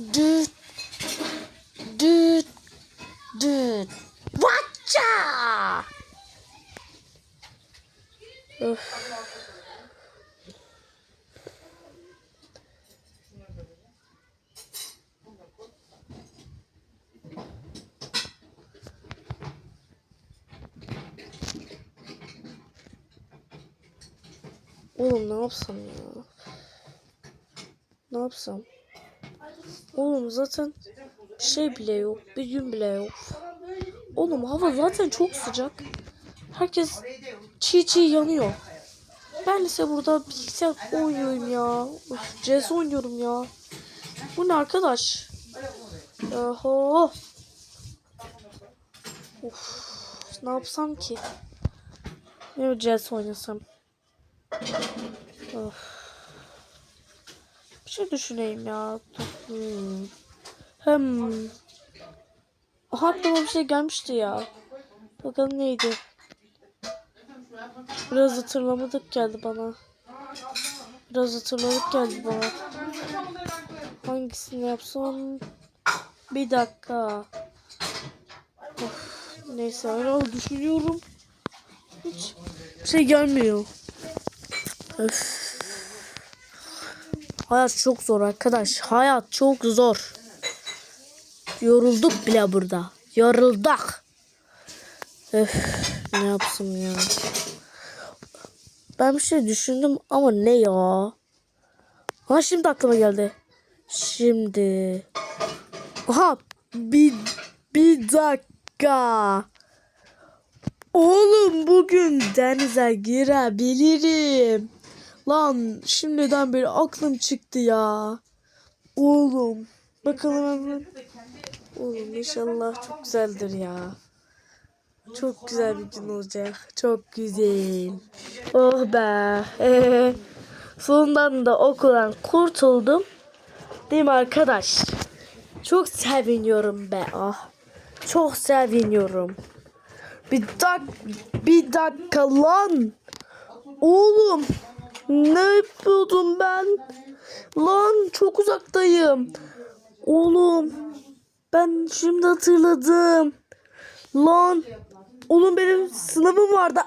Düt. Düt. Düt. Vatça. Oğlum ne yapsam ya? Ne yapsam? Oğlum zaten şey bile yok. Bir gün bile yok. Oğlum hava zaten çok sıcak. Herkes çiğ çiğ yanıyor. Ben ise burada bilgisayar oynuyorum ya. Of, CS oynuyorum ya. Bu ne arkadaş? Oho. Of, ne yapsam ki? Ne CS oynasam? Of. Bir şey düşüneyim ya. Hmm. Hem. Aha bir şey gelmişti ya. Bakalım neydi? Biraz hatırlamadık geldi bana. Biraz hatırladık geldi bana. Hangisini yapsam? Bir dakika. Of, neyse öyle düşünüyorum. Hiç bir şey gelmiyor. Öf. Hayat çok zor arkadaş. Hayat çok zor. Yorulduk bile burada. Yorulduk. Öf, ne yapsam ya. Ben bir şey düşündüm ama ne ya? Ha şimdi aklıma geldi. Şimdi. Aha bir, bir dakika. Oğlum bugün denize girebilirim. Lan şimdiden beri aklım çıktı ya. Oğlum. Bakalım hemen. Oğlum inşallah çok güzeldir ya. Çok güzel bir gün olacak. Çok güzel. Oh be. Ee, sonundan da okuldan kurtuldum. Değil mi arkadaş? Çok seviniyorum be. Ah. Çok seviniyorum. Bir dak bir dakika lan. Oğlum ne yapıyordum ben? Lan çok uzaktayım. Oğlum ben şimdi hatırladım. Lan oğlum benim sınavım vardı.